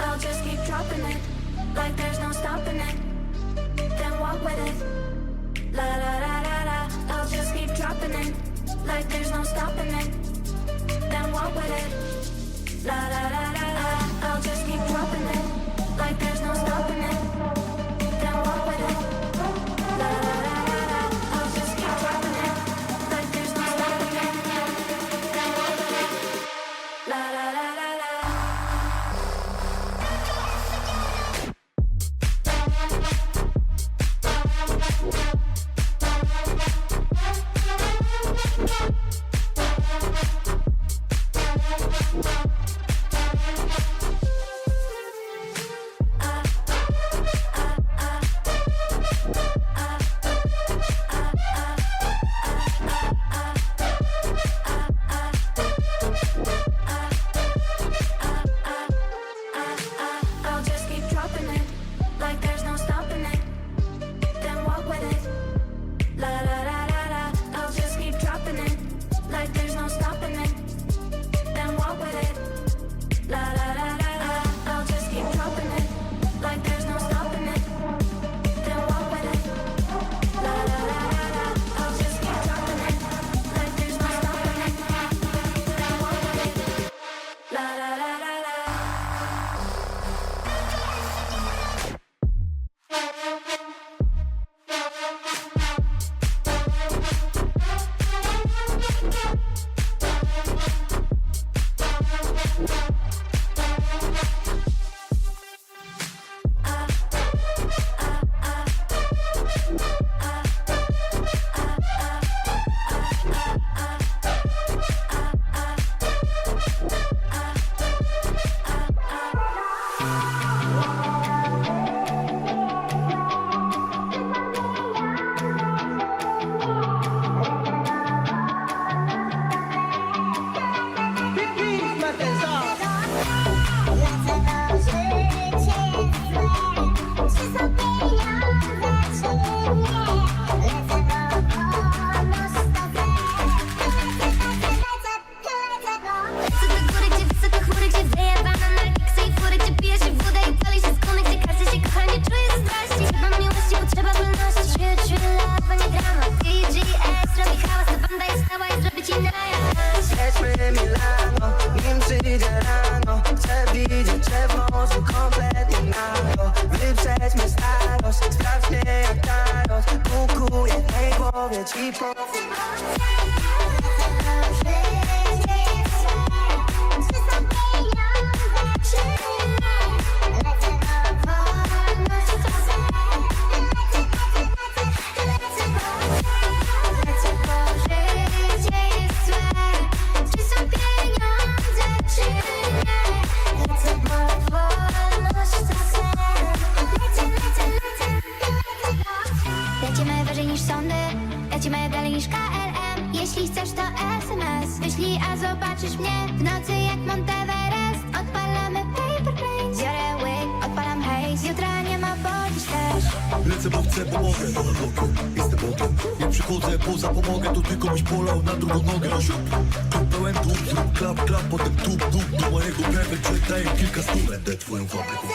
I'll just keep dropping it like there's no stopping it. Then walk with it. La la la la la. I'll just keep dropping it like there's no stopping it. Then walk with it. La la la la la. I'll just keep dropping it głowie ci powiem Lecimy wyżej niż sądy, lecimy dalej niż KLM Jeśli chcesz to SMS, wyślij, a zobaczysz mnie W nocy jak Monteverest, odpalamy paper planes Biorę łyk, odpalam haze, jutra nie ma, dziś też. Lecę, bo chcę, bo mogę. Bokiem, jestem bokiem. Jak przychodzę poza pomogę To ty komuś polał na drugą nogę. Klub pełen tłum, zrób klap, klap Potem tup, tup do mojego prewek Daję kilka stów Będę twoją fabryką